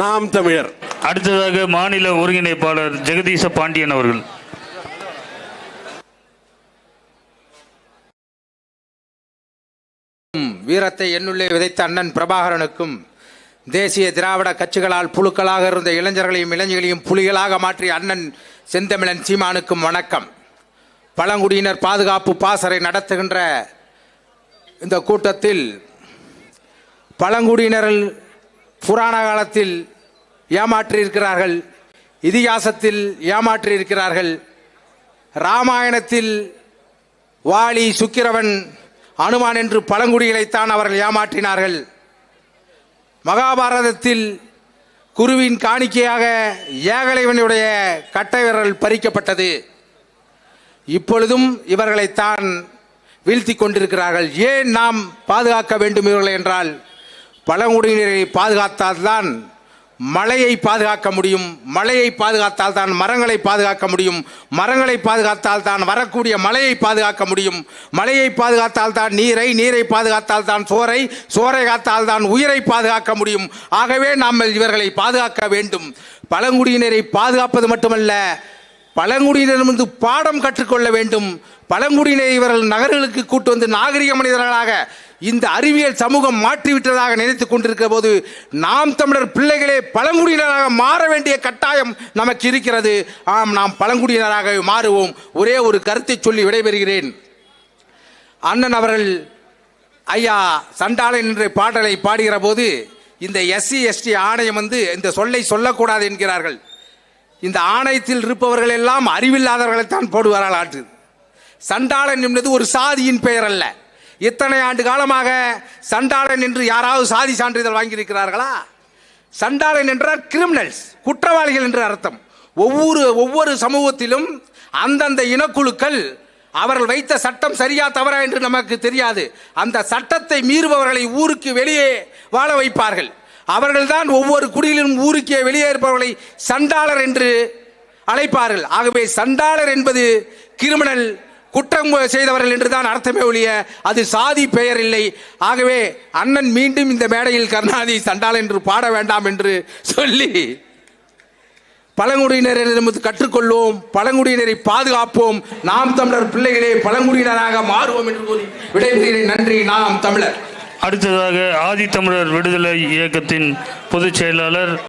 நாம் தமிழர். அடுத்ததாக மாநில ஒருங்கிணைப்பாளர் ஜெகதீச பாண்டியன் அவர்கள். வீரத்தை என்னுள்ளே விதைத்த அண்ணன் பிரபாகரனுக்கும் தேசிய திராவிட கட்சிகளால் புழுக்களாக இருந்த இளைஞர்களையும் இளைஞர்களையும் புலிகளாக மாற்றிய அண்ணன் செந்தமிழன் சீமானுக்கும் வணக்கம். பழங்குடியினர் பாதுகாப்பு பாசறை நடத்துகின்ற இந்த கூட்டத்தில் பழங்குடியினர்கள் புராண காலத்தில் ஏமாற்றியிருக்கிறார்கள் இதிகாசத்தில் ஏமாற்றியிருக்கிறார்கள். ராமாயணத்தில் வாலி சுக்கிரவன் அனுமான் என்று பழங்குடிகளைத்தான் அவர்கள் ஏமாற்றினார்கள். மகாபாரதத்தில் குருவின் காணிக்கையாக ஏகலைவனுடைய கட்டை விரல் பறிக்கப்பட்டது. இப்பொழுதும் இவர்களைத்தான் வீழ்த்தி கொண்டிருக்கிறார்கள். ஏன் நாம் பாதுகாக்க வேண்டும் இவர்களை என்றால் பழங்குடியினரை பாதுகாத்தால்தான் மழையை பாதுகாக்க முடியும். மழையை பாதுகாத்தால் தான் மரங்களை பாதுகாக்க முடியும். மரங்களை பாதுகாத்தால் தான் வரக்கூடிய மழையை பாதுகாக்க முடியும். மழையை பாதுகாத்தால் தான் நீரை நீரை பாதுகாத்தால் தான் சோரை சோரை காத்தால் தான் உயிரை பாதுகாக்க முடியும். ஆகவே நாம் இவர்களை பாதுகாக்க வேண்டும். பழங்குடியினரை பாதுகாப்பது மட்டுமல்ல பழங்குடியினரிடமிருந்து பாடம் கற்றுக்கொள்ள வேண்டும். பழங்குடியினர் இவர்கள் நகர்களுக்கு கூட்டு வந்து நாகரிக மனிதர்களாக இந்த அறிவியல் சமூகம் மாற்றிவிட்டதாக நினைத்துக் கொண்டிருக்கிற போது நாம் தமிழர் பிள்ளைகளே பழங்குடியினராக மாற வேண்டிய கட்டாயம் நமக்கு இருக்கிறது. ஆம் நாம் பழங்குடியினராக மாறுவோம். ஒரே ஒரு கருத்தை சொல்லி விடைபெறுகிறேன். அண்ணன் அவர்கள் ஐயா சண்டாளன் என்ற பாடலை பாடுகிற போது இந்த எஸ்சி எஸ்டி ஆணையம் வந்து இந்த சொல்லை சொல்லக்கூடாது என்கிறார்கள். இந்த ஆணையத்தில் இருப்பவர்கள் எல்லாம் அறிவில்லாதவர்களைத்தான் போடுவார்கள் ஆற்று. சண்டாளன் என்பது ஒரு சாதியின் பெயர் அல்ல இத்தனை ஆண்டு காலமாக சண்டாளன் என்று யாராவது சாதி சான்றிதழ் வாங்கியிருக்கிறார்களா? சண்டாளன் என்றால் கிரிமினல்ஸ் குற்றவாளிகள் என்று அர்த்தம். ஒவ்வொரு ஒவ்வொரு சமூகத்திலும் அந்தந்த இனக்குழுக்கள் அவர்கள் வைத்த சட்டம் சரியா தவறா என்று நமக்கு தெரியாது. அந்த சட்டத்தை மீறுபவர்களை ஊருக்கு வெளியே வாழ வைப்பார்கள். அவர்கள்தான் ஒவ்வொரு குடியிலும் ஊருக்கே வெளியேறுபவர்களை சண்டாளர் என்று அழைப்பார்கள். ஆகவே சண்டாளர் என்பது கிரிமினல் குற்றம் செய்தவர்கள் என்றுதான் அர்த்தமே ஒழிய அது சாதி பெயர் இல்லை. ஆகவே அண்ணன் மீண்டும் இந்த மேடையில் கருணாநிதி சண்டால் என்று பாட வேண்டாம் என்று சொல்லி பழங்குடியினரிடமிருந்து கற்றுக்கொள்வோம் பழங்குடியினரை பாதுகாப்போம். நாம் தமிழர் பிள்ளைகளே பழங்குடியினராக மாறுவோம் என்று கூறி விடைபெறுகிறேன். நன்றி. நாம் தமிழர். அடுத்ததாக ஆதித்தமிழர் விடுதலை இயக்கத்தின் பொதுச் செயலாளர்